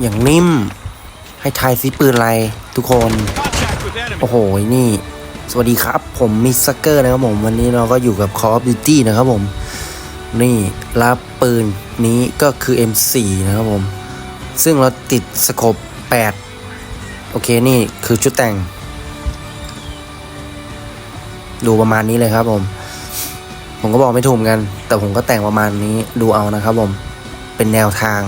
อย่างนิ่ม ให้ทายซิปืนอะไรทุกคน โอ้โห นี่ สวัสดีครับ ผมมิสซักเกอร์นะครับผม วันนี้เราก็อยู่กับ Call of Duty นะครับผม นี่รับปืนนี้ก็คือ M4 นะครับผม ซึ่งเราติดสโคป8 โอเค นี่คือชุดแต่ง ดูประมาณนี้เลยครับผม ผมก็บอกไม่ถูกกัน แต่ผมก็แต่งประมาณนี้ดูเอานะครับผม เป็นแนวทาง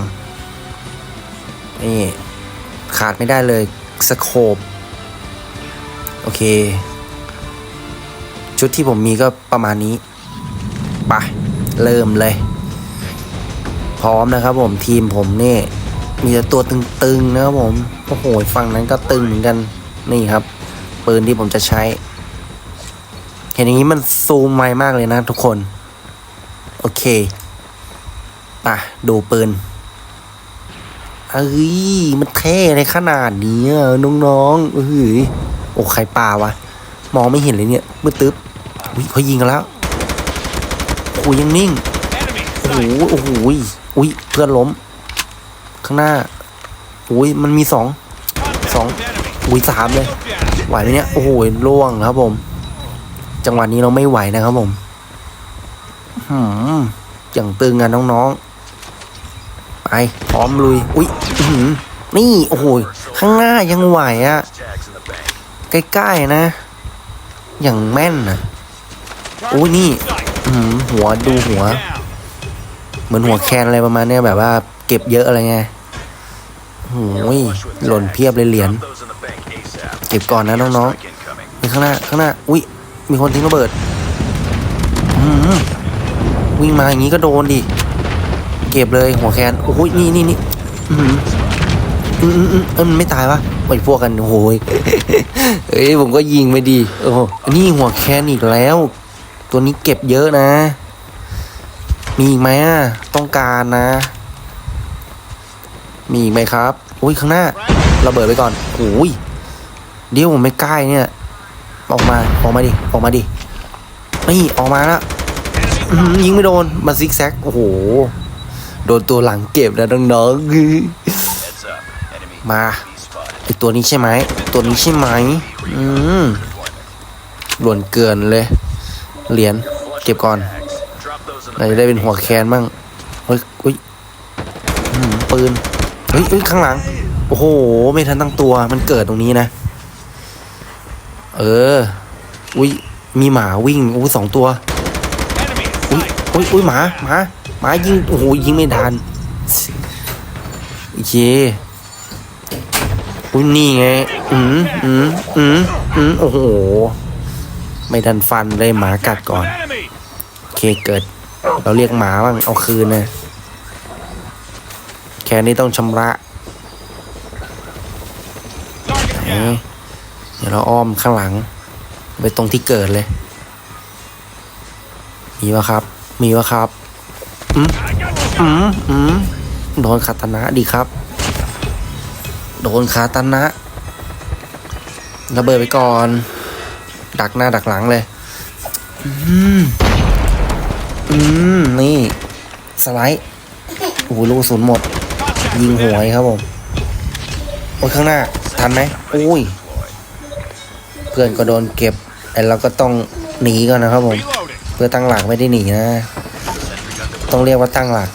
นี่ขาดไม่ได้เลยสโคปโอเค ชุดที่ผมมีก็ประมาณนี้ไปเริ่มเลย พร้อมนะครับผมทีมผมนี่ มีแต่ตัวตึงๆนะครับผมโอ้โหฝั่งนั้นก็ตึงเหมือนกันนี่ครับปืนที่ผมจะใช้ เห็นอย่างนี้มันซูมไวมากเลยนะทุกคน โอเคไปดูปืน เอ้ย มันเท่ในขนาดนี้อะน้องๆเอ้ยโอ้ใครปลาวะ มองไม่เห็นเลยเนี่ยมืดตึ๊บอุ้ยเขายิงกันแล้วโอ้ยยังนิ่ง โอ้โหโอ้โหยอุ้ยเพื่อนล้ม ข้างหน้าอุ้ยมันมีสอง Contact Song. with enemy. อุ้ยสามเลยไหวไหมเนี่ย โอ้โหล่วงครับผม จังหวะนี้เราไม่ไหวนะครับผมหืมอย่างตึงอะน้องๆ ไปพร้อมลุย อุ้ยนี่ โอ้โหข้างหน้ายังไหวอะใกล้ๆนะ อย่างแม่นอะ Target Ui, nhi. in sight. อื้อหือหัวดูหัว เหมือนหัวแคนอะไรประมาณเนี้ยแบบว่า เก็บเยอะอะไรไงโอ้ยหล่นเพียบเลยเหรียญเก็บก่อนนะน้องๆนี่ข้างหน้าข้างหน้า อุ้ยมีคนทิ้งระเบิดวิ่งมาอย่างนี้ก็โดนดิ เก็บเลยหัวแคนโอ้ยนี่นี่นี่อืมอืมอืมเออมันไม่ตายวะไปพวกกันโอ้ยเอ้ยผมก็ยิงไปดีโอ้นี่หัวแคนอีกแล้ว ตัวนี้เก็บเยอะนะ มีอีกไหมอะต้องการนะ มีอีกไหมครับอุ้ยข้างหน้าระเบิดไปก่อนโอ้ยเดี๋ยวผมไม่ใกล้เนี่ยออกมาออกมาดิออกมาดินี่ออกมาล้ว Enemy อื้อหือยิงไม่โดนมาซิกแซกโอ้โห โดนตัวหลังเก็บนะน้องๆมาไอตัวนี้ใช่ไหมตัวนี้ใช่ไหมอืมหล่นเกินเลย เหรียญเก็บก่อนเราจะได้เป็นหัวแคนบ้างเฮ้ยเฮ้ยปืนเฮ้ยเฮ้ยข้างหลัง โอ้โห ไม่ทันตั้งตัวมันเกิดตรงนี้นะ เออ อุ้ยมีหมาวิ่งอู้สองตัว อุ้ยอุ้ยอุ้ยหมาหมา มายิง โอ้โห ยิงไม่ทันโอเคอุ้ยนี่ไง อืมอืมอืมอืมโอ้โห ไม่ทันฟันเลยหมากัดก่อน โอเคเกิด เราเรียกหมาบ้าง เอาคืนนะ แค่นี้ต้องชำระเดี๋ยวเราอ้อมข้างหลัง ไปตรงที่เกิดเลย มีวะครับ มีวะครับ อืมอืมอืมโดนคาตนะดีครับ โดนคาตนะระเบิดไปก่อน ดักหน้าดักหลังเลย อืม อืม นี่ สไลด์โอ้โหลูกกระสุนหมด ยิงหวยครับผม โอ้ยข้างหน้า ทันไหมอุ้ย เพื่อนก็โดนเก็บ ไอ้เราก็ต้องหนีก่อนนะครับผม เพื่อตั้งหลักไม่ได้หนีนะ ต้องเรียกว่าตั้งหลัก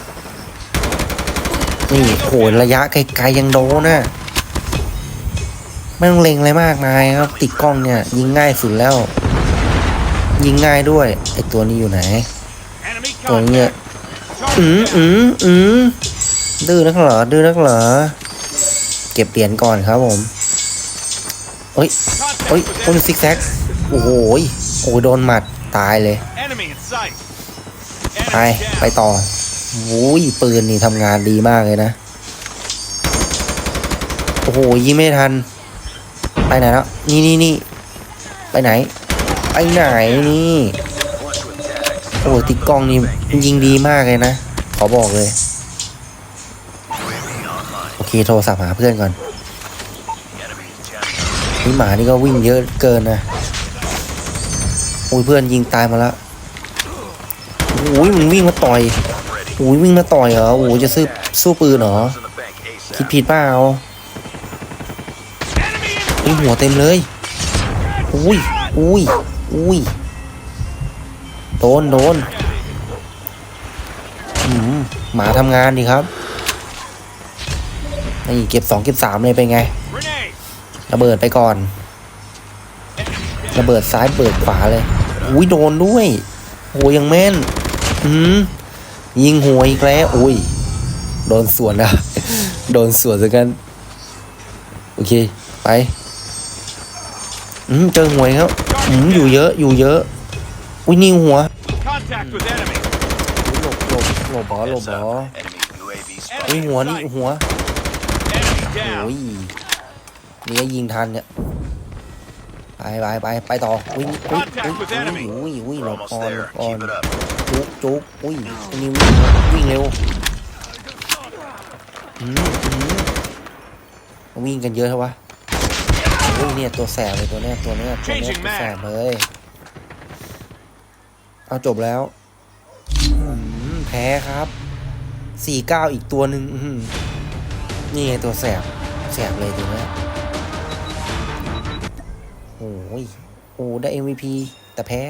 นี่โหระยะไกลๆยังโดนนะไม่ต้องเล็งอะไรมากมายครับ ติดกล้องเนี่ย ยิงง่ายสุดแล้ว ยิงง่ายด้วยไอตัวนี้อยู่ไหนตัวเนี้ยอืมอืมอืมดื้อนักเหรอดื้อนักเหรอเก็บเหรียญก่อนครับผมเฮ้ยเฮ้ย with โอ้ย enemy. ซิกแซกโอ้โหยโอ้ยโดนหมัดตายเลย ไป ไปต่อโอ้ยปืนนี่ทำงานดีมากเลยนะ โอ้โหยิงไม่ทัน ไปไหนแล้ว นี่นี่นี่ไปไหน ไปไหนนี่ โอ้ติดกล้องนี่ยิงดีมากเลยนะ ขอบอกเลย โอเคโทรศัพท์หาเพื่อนก่อนนี่หมานี่ก็วิ่งเยอะเกินนะโอ้ยเพื่อนยิงตายมาแล้ว อ้ยมึงวิ่งมาต่อยโอ้ยวิ่งมาต่อยเหรอโอ้ยจะซื้อสู้ปืนเหรอ คิดผิดเปล่าอุ้ยหัวเต็มเลยอุ้ยอุ้ยอุ้ยโดนโดนหมาทำงานดีครับนี่เก็บสองเก็บสามเลยเป็นไง ระเบิดไปก่อน ระเบิดซ้ายเบิดขวาเลย อุ้ยโดนด้วยโอ้ยังแม่น อืมยิงหัวอีกแล้วอุ้ย โดนสวนนะโดนสวนซะกัน โอเค ไปอืมเจอหวยครับอืมอยู่เยอะ อยู่เยอะ อุ้ยนิ่งหัว Contact with enemy. หลบหลบหลบหอหลบหอ Enemy UAV อุ้ย spotted. หัวนี่หัว Enemy โอ้ย down. เนี่ยยิงทันเนี่ย ไปไปไปไปต่อ อุ้ยอุ้ยอุ้ยอุ้ยอุ้ย We're หลบ almost ก่อนหล there. บก่อน Keep it up. จุกจุกอุ้ยอันนี้วิ่งวิ่งเร็วอืมอืมวิ่งกันเยอะเท่าวะโอ้ยเนี่ยตัวแสบเลยตัวเนี้ยตัวเนี้ยตัวเนี้ยตัวแสบเลยเอาจบแล้วแพ้ครับสี่เก้าอีกตัวหนึ่งนี่ไงตัวแสบแสบเลยตัวเนี้ยโอ้ยโอ้ได้ MVP แต่แพ้